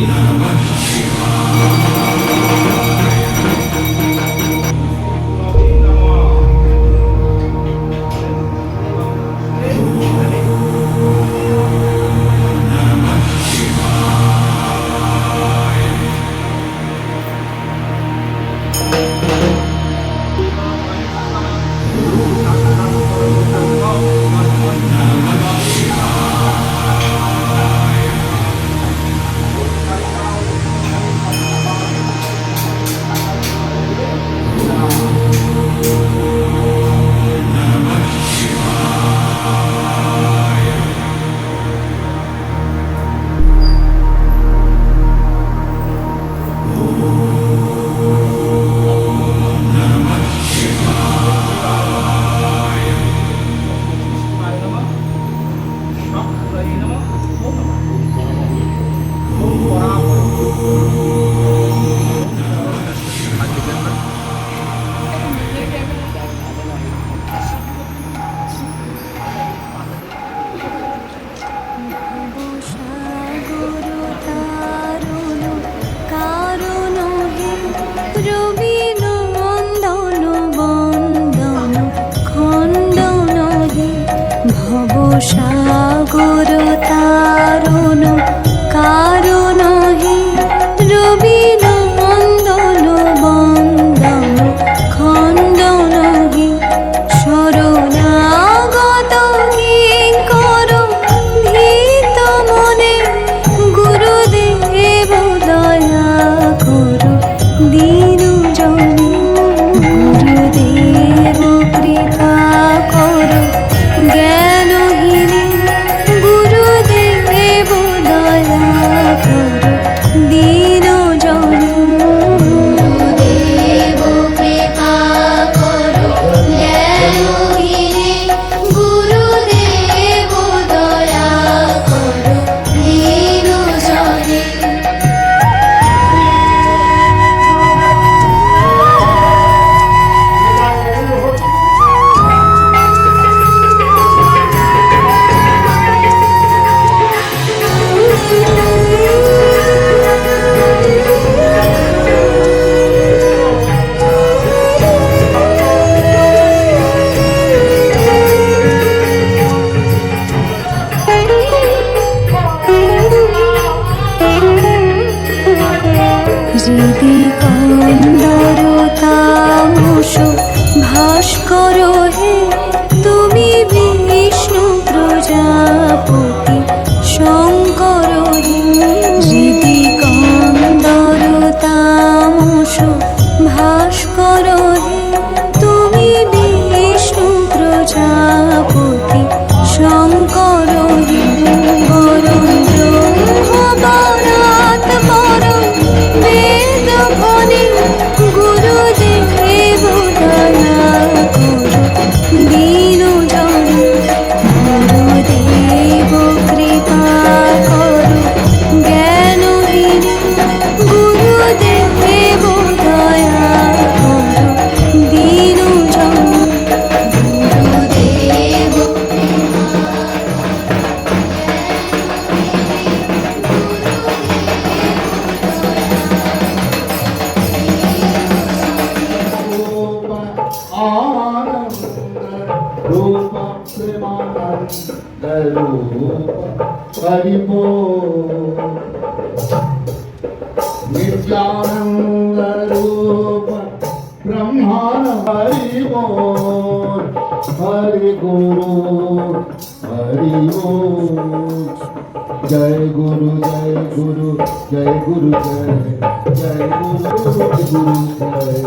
Inabaki हरिपो Nityanand रूप ब्रह्मांड हरि गुरु हरि जय गुरु जय गुरु जय गुरु जय जय गुरु जय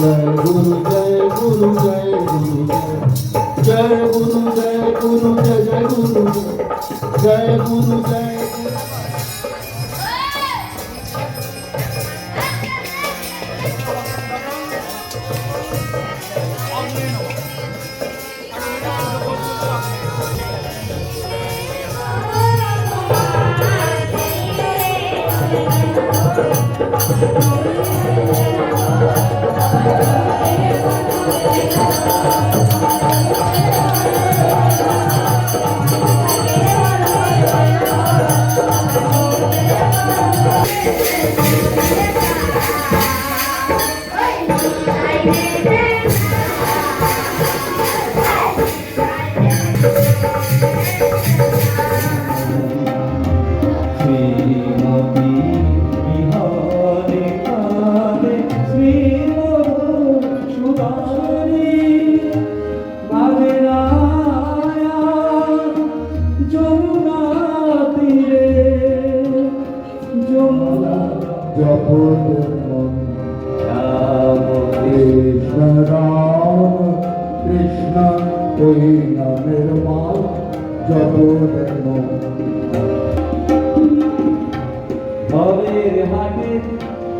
जय गुरु जय गुरु जय गुरु जय जय गुरु जय गुरु जय जय गुरु जय गुरु जय Thank you. Thank you. ভবের হাটে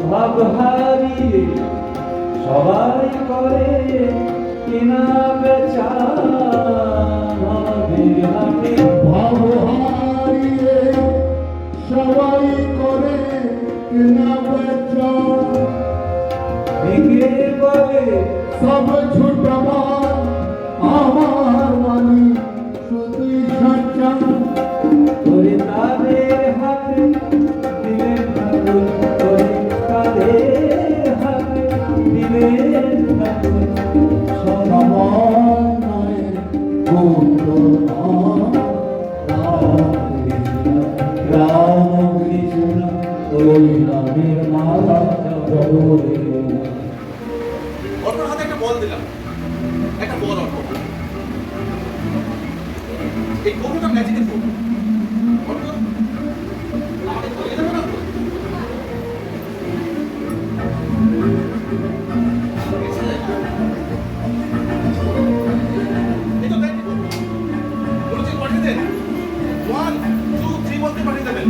ভাব হারিয়ে সবাই করে কেনা বেচা ভবের হাটে ভাব হারিয়ে সবাই सब छुटवा आवा মালা হাতে একটা বল দিলাম। একটা বল অর্পণ এই কৌটোটা ম্যাজিকের কৌটো কৌটো। ওয়ান টু থ্রি বলতে পাঠিয়ে দেবেন।